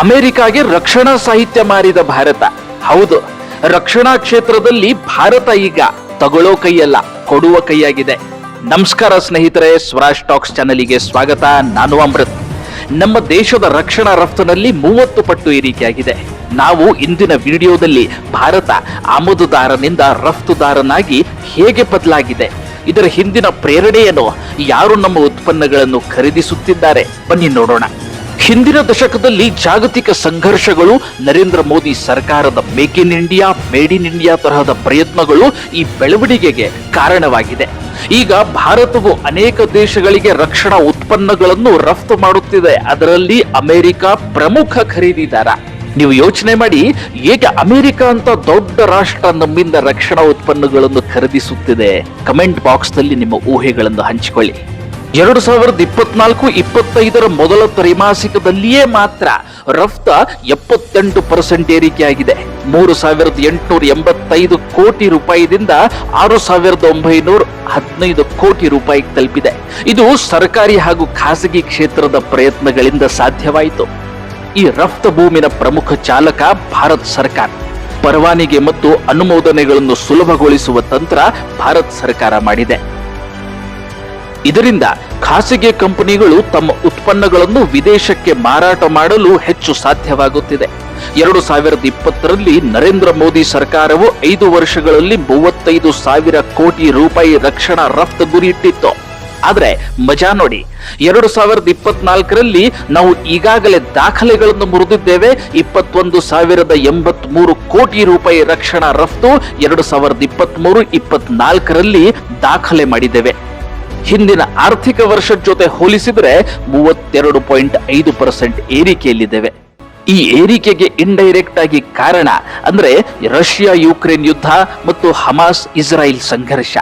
ಅಮೆರಿಕಾಗೆ ರಕ್ಷಣಾ ಸಾಹಿತ್ಯ ಮಾರಿದ ಭಾರತ. ಹೌದು, ರಕ್ಷಣಾ ಕ್ಷೇತ್ರದಲ್ಲಿ ಭಾರತ ಈಗ ತಗೊಳ್ಳೋ ಕೈಯಲ್ಲ, ಕೊಡುವ ಕೈಯಾಗಿದೆ. ನಮಸ್ಕಾರ ಸ್ನೇಹಿತರೆ, ಸ್ವರಾಜ್ ಟಾಕ್ಸ್ ಚಾನಲಿಗೆ ಸ್ವಾಗತ. ನಾನು ಅಮೃತ್. ನಮ್ಮ ದೇಶದ ರಕ್ಷಣಾ ರಫ್ತಿನಲ್ಲಿ ಮೂವತ್ತು ಪಟ್ಟು ಏರಿಕೆಯಾಗಿದೆ. ನಾವು ಇಂದಿನ ವಿಡಿಯೋದಲ್ಲಿ ಭಾರತ ಆಮದುದಾರನಿಂದ ರಫ್ತುದಾರನಾಗಿ ಹೇಗೆ ಬದಲಾಗಿದೆ, ಇದರ ಹಿಂದಿನ ಪ್ರೇರಣೆಯನ್ನು ಯಾರು ನಮ್ಮ ಉತ್ಪನ್ನಗಳನ್ನು ಖರೀದಿಸುತ್ತಿದ್ದಾರೆ, ಬನ್ನಿ ನೋಡೋಣ. ಹಿಂದಿನ ದಶಕದಲ್ಲಿ ಜಾಗತಿಕ ಸಂಘರ್ಷಗಳು, ನರೇಂದ್ರ ಮೋದಿ ಸರ್ಕಾರದ make in India, made in India ತರಹದ ಪ್ರಯತ್ನಗಳು ಈ ಬೆಳವಣಿಗೆಗೆ ಕಾರಣವಾಗಿದೆ. ಈಗ ಭಾರತವು ಅನೇಕ ದೇಶಗಳಿಗೆ ರಕ್ಷಣಾ ಉತ್ಪನ್ನಗಳನ್ನು ರಫ್ತು ಮಾಡುತ್ತಿದೆ. ಅದರಲ್ಲಿ ಅಮೆರಿಕ ಪ್ರಮುಖ ಖರೀದಿದಾರ. ನೀವು ಯೋಚನೆ ಮಾಡಿ ಏಕೆ ಅಮೆರಿಕ ಅಂತ ದೊಡ್ಡ ರಾಷ್ಟ್ರ ನಮ್ಮಿಂದ ರಕ್ಷಣಾ ಉತ್ಪನ್ನಗಳನ್ನು ಖರೀದಿಸುತ್ತಿದೆ? ಕಮೆಂಟ್ ಬಾಕ್ಸ್ನಲ್ಲಿ ನಿಮ್ಮ ಊಹೆಗಳನ್ನು ಹಂಚಿಕೊಳ್ಳಿ. ಎರಡು ಸಾವಿರದ ಇಪ್ಪತ್ನಾಲ್ಕು, ಇಪ್ಪತ್ತೈದರ ಮೊದಲ ತ್ರೈಮಾಸಿಕದಲ್ಲಿಯೇ ಮಾತ್ರ ರಫ್ತ ಎಪ್ಪತ್ತೆಂಟು ಪರ್ಸೆಂಟ್ ಏರಿಕೆಯಾಗಿದೆ. ಮೂರು ಸಾವಿರದ ಎಂಟುನೂರ ಎಂಬತ್ತೈದು ಕೋಟಿ ರೂಪಾಯಿದಿಂದ ಆರು ಸಾವಿರದ ಒಂಬೈನೂರ ಹದಿನೈದು ಕೋಟಿ ರೂಪಾಯಿಗೆ ತಲುಪಿದೆ. ಇದು ಸರ್ಕಾರಿ ಹಾಗೂ ಖಾಸಗಿ ಕ್ಷೇತ್ರದ ಪ್ರಯತ್ನಗಳಿಂದ ಸಾಧ್ಯವಾಯಿತು. ಈ ರಫ್ತ ಭೂಮಿನ ಪ್ರಮುಖ ಚಾಲಕ ಭಾರತ ಸರ್ಕಾರ. ಪರವಾನಿಗೆ ಮತ್ತು ಅನುಮೋದನೆಗಳನ್ನು ಸುಲಭಗೊಳಿಸುವ ತಂತ್ರ ಭಾರತ ಸರ್ಕಾರ ಮಾಡಿದೆ. ಇದರಿಂದ ಖಾಸಗಿ ಕಂಪನಿಗಳು ತಮ್ಮ ಉತ್ಪನ್ನಗಳನ್ನು ವಿದೇಶಕ್ಕೆ ಮಾರಾಟ ಮಾಡಲು ಹೆಚ್ಚು ಸಾಧ್ಯವಾಗುತ್ತಿದೆ. ಎರಡು ಸಾವಿರದ ಇಪ್ಪತ್ತರಲ್ಲಿ ನರೇಂದ್ರ ಮೋದಿ ಸರ್ಕಾರವು ಐದು ವರ್ಷಗಳಲ್ಲಿ ಮೂವತ್ತೈದು ಸಾವಿರ ಕೋಟಿ ರೂಪಾಯಿ ರಕ್ಷಣಾ ರಫ್ತು ಗುರಿ ಇಟ್ಟಿತ್ತು ಆದರೆ ಮಜಾ ನೋಡಿ, ಎರಡು ಸಾವಿರದ ಇಪ್ಪತ್ನಾಲ್ಕರಲ್ಲಿ ನಾವು ಈಗಾಗಲೇ ದಾಖಲೆಗಳನ್ನು ಮುರಿದಿದ್ದೇವೆ. ಇಪ್ಪತ್ತೊಂದು ಸಾವಿರದ ಎಂಬತ್ ಮೂರು ಕೋಟಿ ರೂಪಾಯಿ ರಕ್ಷಣಾ ರಫ್ತು ಎರಡು ಸಾವಿರದ ಇಪ್ಪತ್ತ್ ಮೂರು ಇಪ್ಪತ್ನಾಲ್ಕರಲ್ಲಿ ದಾಖಲೆ ಮಾಡಿದ್ದೇವೆ. ಹಿಂದಿನ ಆರ್ಥಿಕ ವರ್ಷದ ಜೊತೆ ಹೋಲಿಸಿದರೆ ಮೂವತ್ತೆರಡು ಪಾಯಿಂಟ್ ಐದು ಪರ್ಸೆಂಟ್ ಏರಿಕೆಯಲ್ಲಿದ್ದೇವೆ. ಈ ಏರಿಕೆಗೆ ಇಂಡೈರೆಕ್ಟ್ ಆಗಿ ಕಾರಣ ಅಂದ್ರೆ ರಷ್ಯಾ ಯುಕ್ರೇನ್ ಯುದ್ಧ ಮತ್ತು ಹಮಾಸ್ ಇಸ್ರಾಯೇಲ್ ಸಂಘರ್ಷ.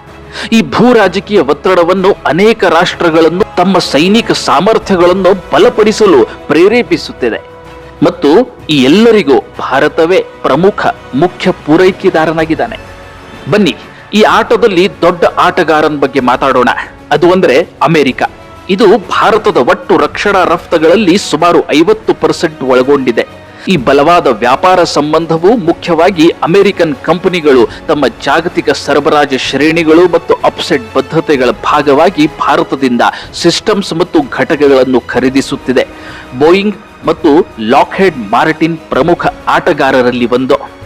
ಈ ಭೂ ರಾಜಕೀಯ ಒತ್ತಡವನ್ನು ಅನೇಕ ರಾಷ್ಟ್ರಗಳನ್ನು ತಮ್ಮ ಸೈನಿಕ ಸಾಮರ್ಥ್ಯಗಳನ್ನು ಬಲಪಡಿಸಲು ಪ್ರೇರೇಪಿಸುತ್ತಿದೆ. ಮತ್ತು ಈ ಎಲ್ಲರಿಗೂ ಭಾರತವೇ ಪ್ರಮುಖ ಮುಖ್ಯ ಪೂರೈಕೆದಾರನಾಗಿದ್ದಾನೆ. ಬನ್ನಿ ಈ ಆಟದಲ್ಲಿ ದೊಡ್ಡ ಆಟಗಾರನ ಬಗ್ಗೆ ಮಾತಾಡೋಣ. ಅದು ಅಂದ್ರೆ ಅಮೆರಿಕ. ಇದು ಭಾರತದ ಒಟ್ಟು ರಕ್ಷಣಾ ರಫ್ತುಗಳಲ್ಲಿ ಸುಮಾರು ಐವತ್ತು ಪರ್ಸೆಂಟ್ ಒಳಗೊಂಡಿದೆ. ಈ ಬಲವಾದ ವ್ಯಾಪಾರ ಸಂಬಂಧವು ಮುಖ್ಯವಾಗಿ ಅಮೆರಿಕನ್ ಕಂಪನಿಗಳು ತಮ್ಮ ಜಾಗತಿಕ ಸರಬರಾಜು ಶ್ರೇಣಿಗಳು ಮತ್ತು ಅಪ್ಸೆಟ್ ಬದ್ಧತೆಗಳ ಭಾಗವಾಗಿ ಭಾರತದಿಂದ ಸಿಸ್ಟಮ್ಸ್ ಮತ್ತು ಘಟಕಗಳನ್ನು ಖರೀದಿಸುತ್ತಿದೆ. ಬೋಯಿಂಗ್ ಮತ್ತು ಲಾಕ್ಹೆಡ್ ಮಾರ್ಟಿನ್ ಪ್ರಮುಖ ಆಟಗಾರರಲ್ಲಿ ಒಂದು.